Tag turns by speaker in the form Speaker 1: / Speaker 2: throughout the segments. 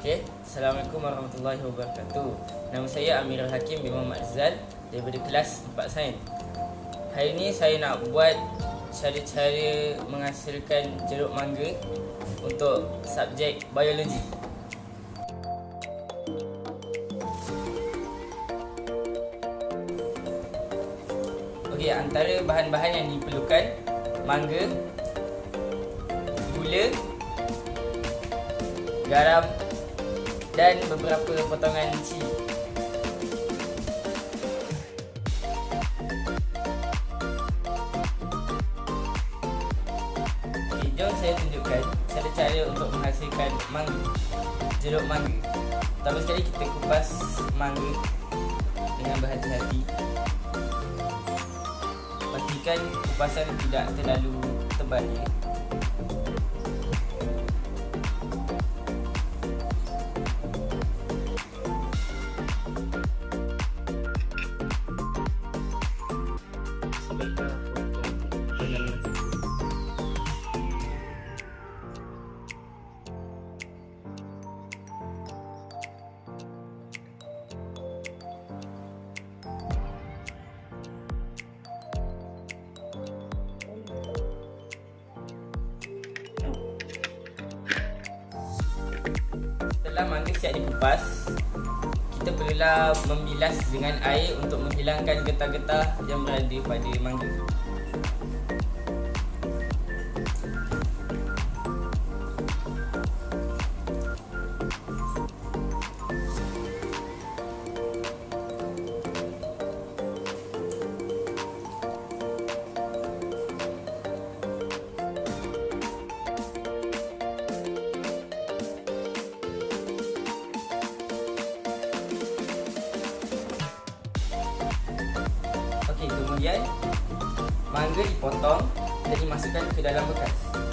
Speaker 1: Okay. Assalamualaikum warahmatullahi wabarakatuh. Nama saya Amirul Hakim bin Muhammad Azal daripada kelas 4 Sains. Hari ini saya nak buat cara-cara menghasilkan jeruk mangga untuk subjek biologi. Okey, antara bahan-bahan yang diperlukan mangga, gula, garam dan beberapa potongan cili. Okay, jom saya tunjukkan cara-cara untuk menghasilkan mangga, jeruk mangga. Pertama sekali kita kupas mangga dengan berhati-hati. Pastikan kupasan tidak terlalu tebal ya. Siap dikupas, kita perlulah membilas dengan air untuk menghilangkan getah-getah yang berada pada mangga. Kemudian mangga dipotong dan dimasukkan ke dalam bekas.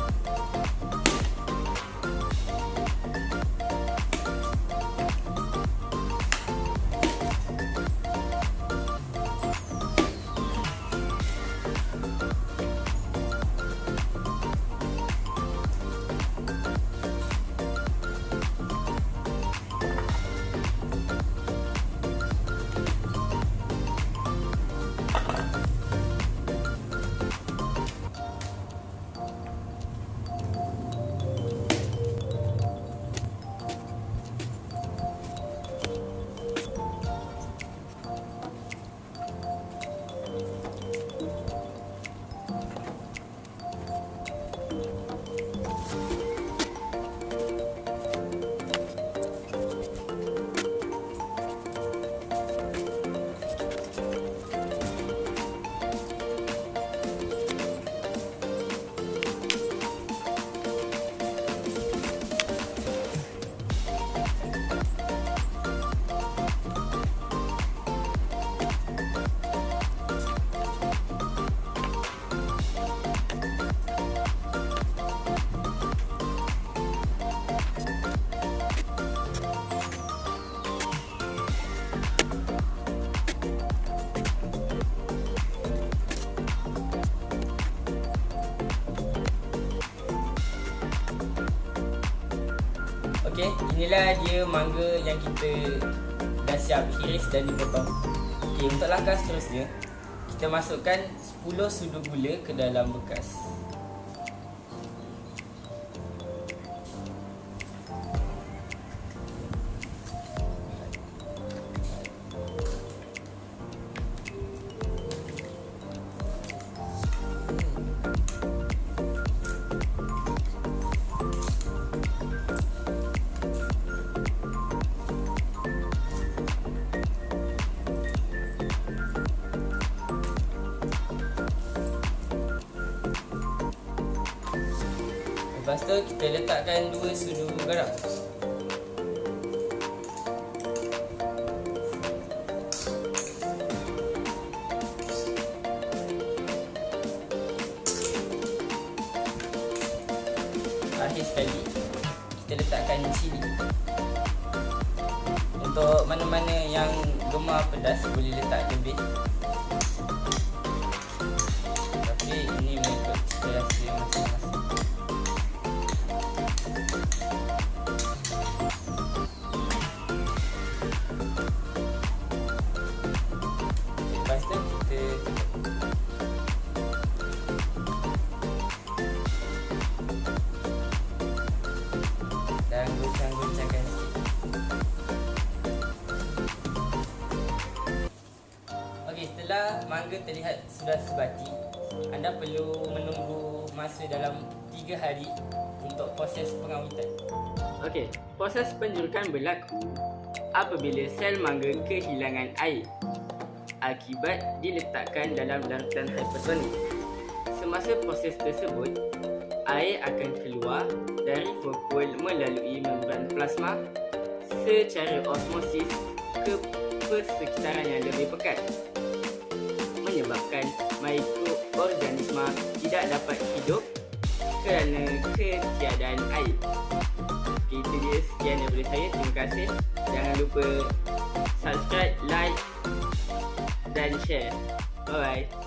Speaker 1: Okey, inilah dia mangga yang kita dah siap iris dan dipotong. Okey, untuk langkah seterusnya, kita masukkan 10 sudu gula ke dalam bekas. Lepas tu kita letakkan dua sudu garam. Akhir sekali kita letakkan cili. Untuk mana-mana yang gemar pedas boleh letak lebih. Mangga terlihat sudah sebati, anda perlu menunggu masa dalam 3 hari untuk proses pengawitan. Okey, proses penjurukan berlaku apabila sel mangga kehilangan air akibat diletakkan dalam larutan hipertonik. Semasa proses tersebut, air akan keluar dari folkul melalui membran plasma secara osmosis ke persekitaran yang lebih pekat menyebabkan mikroorganisma tidak dapat hidup kerana ketiadaan air. Itu dia sekian daripada saya. Terima kasih. Jangan lupa subscribe, like dan share. Bye bye.